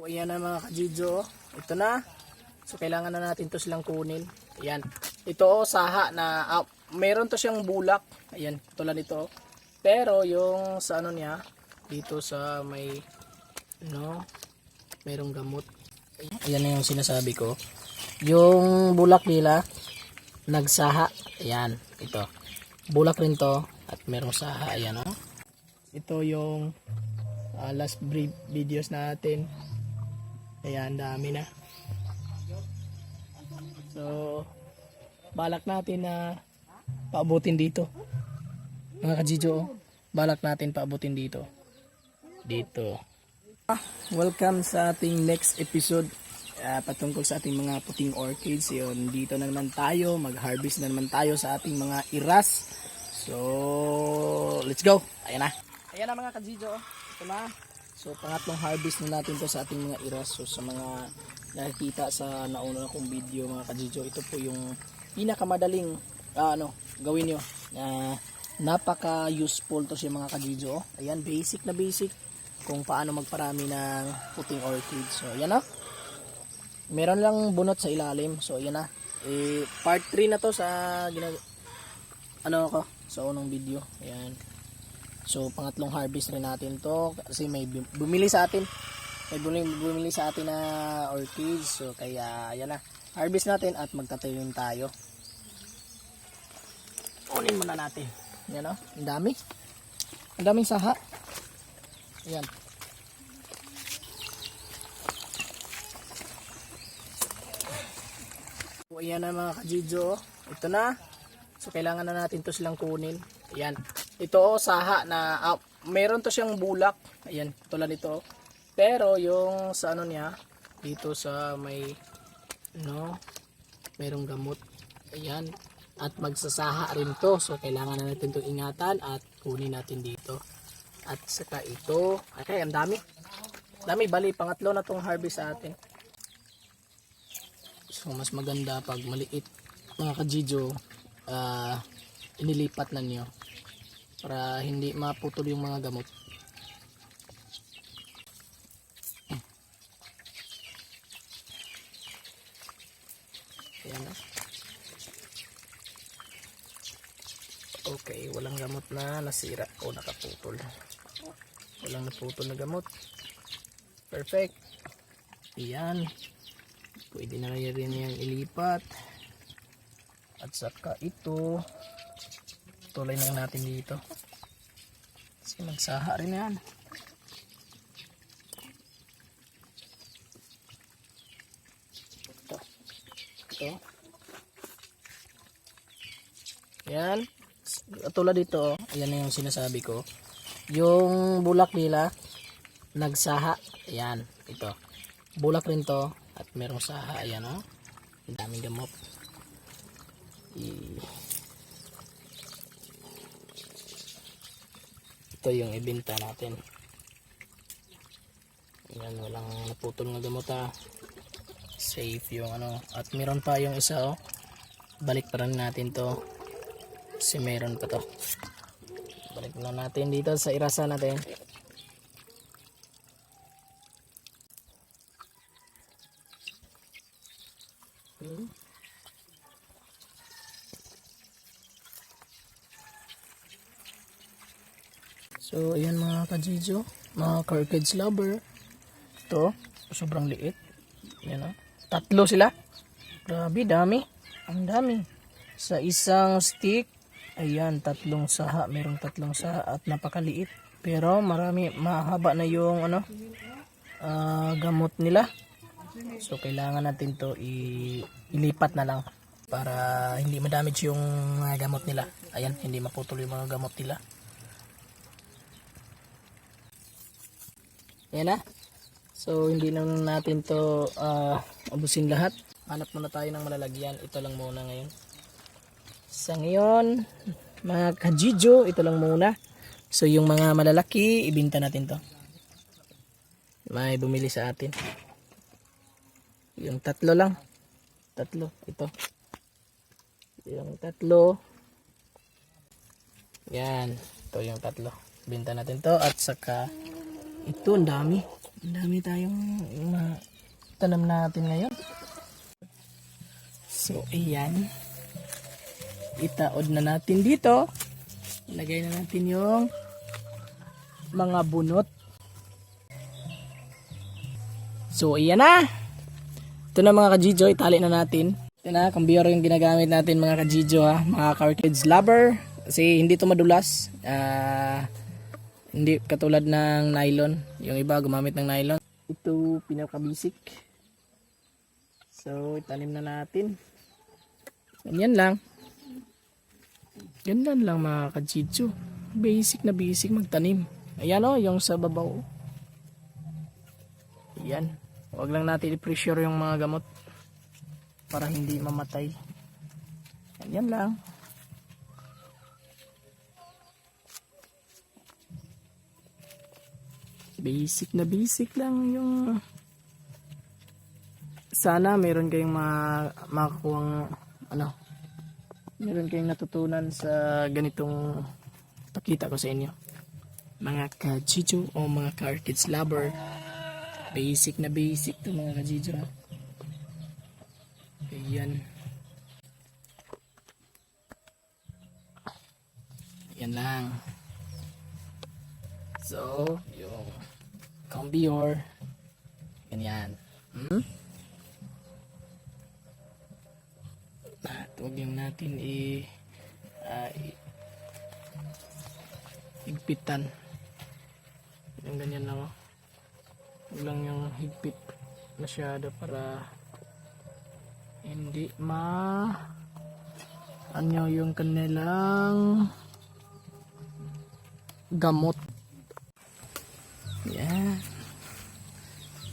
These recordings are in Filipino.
So, ayan na mga kajijo. Ito na. So, kailangan na natin to silang kunin. Ayan. Ito oh, saha na, ah, meron to siyang bulak. Ayan, tulad nito. Pero, yung sa ano niya, dito sa may, no, merong gamot. Ayan na yung sinasabi ko. Yung bulak nila, nagsaha. Ayan, ito. Bulak rin to. At merong saha. Ayan, oh. Ito yung ah, last brief videos natin. Ayan, dami na. So, balak natin na paabutin dito. Mga kajijo, oh. balak natin paabutin dito. Dito. Welcome sa ating next episode ah, patungkol sa ating mga puting orchids. Yun, dito na naman tayo, mag-harvest na naman tayo sa ating mga iras. So, let's go. Ayan na. Ayan na mga kajijo. Ito na. So, pangatlong harvest na natin to sa ating mga iras. So, sa mga nakikita sa nauna kong video mga kajijo, ito po yung pinakamadaling ah, ano, gawin nyo. na napaka-useful to siya mga kajijo. Ayan, basic na basic kung paano magparami ng puting orchids. So, ayan na. Meron lang bunot sa ilalim. So, ayan na. Eh, part 3 na to sa ginag ano ko sa unang video. Ayan. So, pangatlong harvest rin natin to kasi may bu- bumili sa atin. May bumili, bumili sa atin na orchids. So, kaya ayan na. Harvest natin at magtatanim tayo. Kunin muna natin. Ayan o. Ang dami. Ang daming saha. Ayan. So, ayan na mga kajijo. Ito na. So, kailangan na natin to silang kunin. Ayan. Ito oh, saha na, ah, meron to siyang bulak. Ayan, tulad nito. Pero, yung sa ano niya, dito sa may, no, merong gamot. Ayan. At magsasaha rin to. So, kailangan na natin itong ingatan at kunin natin dito. At saka ito. Okay, ang dami. Dami, bali, pangatlo na tong harvest sa atin. So, mas maganda pag maliit mga kajijo, ah inilipat na nyo para hindi maputol yung mga gamot. Ayan. Okay, walang gamot na nasira o nakaputol. Walang naputol na gamot. Perfect. Ayan. Pwede na rin yung ilipat. At saka ito, tulay na natin dito. Kasi magsaha rin yan. Ito. Ito. Yan. Tulad dito, yan na yung sinasabi ko. Yung bulak nila, nagsaha. Yan. Ito. Bulak rin to. At merong saha. Ayan. Oh. Daming gamot. I- ito yung ibenta natin. Yan walang naputol na gamot ha safe yung ano. At meron pa yung isa oh. Balik pa rin natin to. Kasi meron pa to. Balik na natin dito sa irasa natin. Hmm. So, ayan mga kajijo, mga carcage lover. Ito, sobrang liit. Yan o. Tatlo sila. Grabe, dami. Ang dami. Sa isang stick, ayan, tatlong saha. Merong tatlong saha at napakaliit. Pero marami, mahaba na yung ano, ah, gamot nila. So, kailangan natin to ilipat na lang para hindi ma-damage yung mga gamot nila. Ayan, hindi maputol yung mga gamot nila. Yan na. So, hindi lang natin to ah, abusin lahat. Hanap muna tayo ng malalagyan. Ito lang muna ngayon. Sa ngayon, mga kajijo, ito lang muna. So, yung mga malalaki, ibinta natin to. May bumili sa atin. Yung tatlo lang. Tatlo. Ito. Yung tatlo. Yan. Ito yung tatlo. Binta natin to. At saka, ito ang dami. Ang dami tayong mga tanam natin ngayon. So, ayan. Itaod na natin dito. Ilagay na natin yung mga bunot. So, ayan na. Ito na mga kajijo, itali na natin. Ito na, kambiyor yung ginagamit natin mga kajijo ha. Mga cartridge lover. Kasi hindi to madulas. Ah... Hindi katulad ng nylon. Yung iba gumamit ng nylon. Ito pinaka-basic. So, itanim na natin. Ganyan lang. Ganyan lang mga kajitsu. Basic na basic magtanim. Ayan o, yung sa babaw. Ayan. Huwag lang natin i-pressure yung mga gamot para hindi mamatay. Ganyan lang. Basic na basic lang yung sana meron kayong ma makakuhang ano meron kayong natutunan sa ganitong pakita ko sa inyo. Mga kajijo o mga cartridge lover. Basic na basic to mga kajijo. Ayan. Ayan lang. So, yung Combior. Ganyan. Hmm? At huwag lang natin i... i- higpitan. Yung ganyan lang. oh. Huwag lang yung higpit masyado para hindi ma ano yung kanilang gamot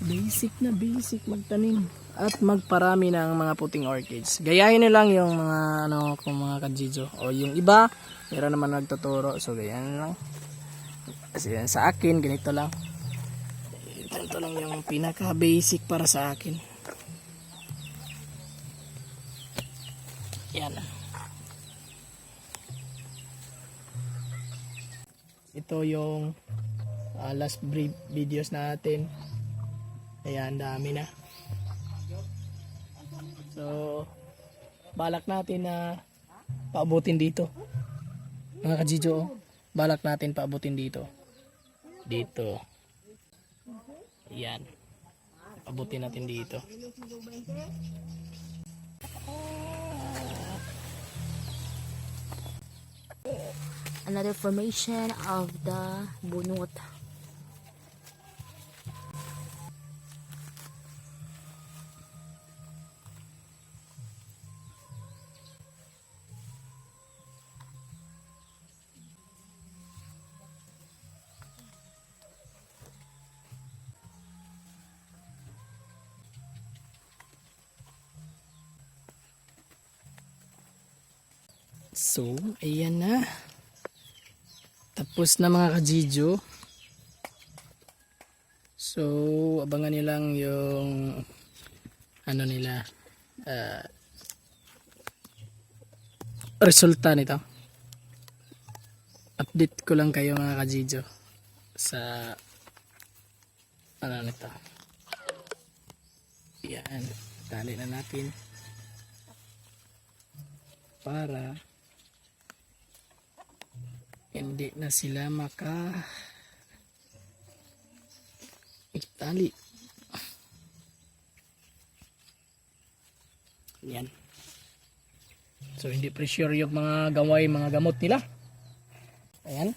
Basic na basic magtanim at magparami ng mga puting orchids. Gayahin nyo lang yung mga ano kung mga kajijo o yung iba meron naman nagtuturo so gayahin lang. Kasi sa akin ganito lang. Ito lang yung pinaka basic para sa akin. Yan. Ito yung ah, last brief videos natin. Ayan, dami na. So, balak natin na paabutin dito. Mga kajijo, balak natin paabutin dito. Dito. Ayan. Paabutin natin dito. another formation of the bunot. So, ayan na. Tapos na mga kajijo. So, abangan nyo lang yung ano nila ah, resulta nito. Update ko lang kayo mga kajijo sa ano nito. Yan. Tali na natin para hindi na sila maka itali. Yan. So hindi pressure yung mga gaway mga gamot nila. Ayan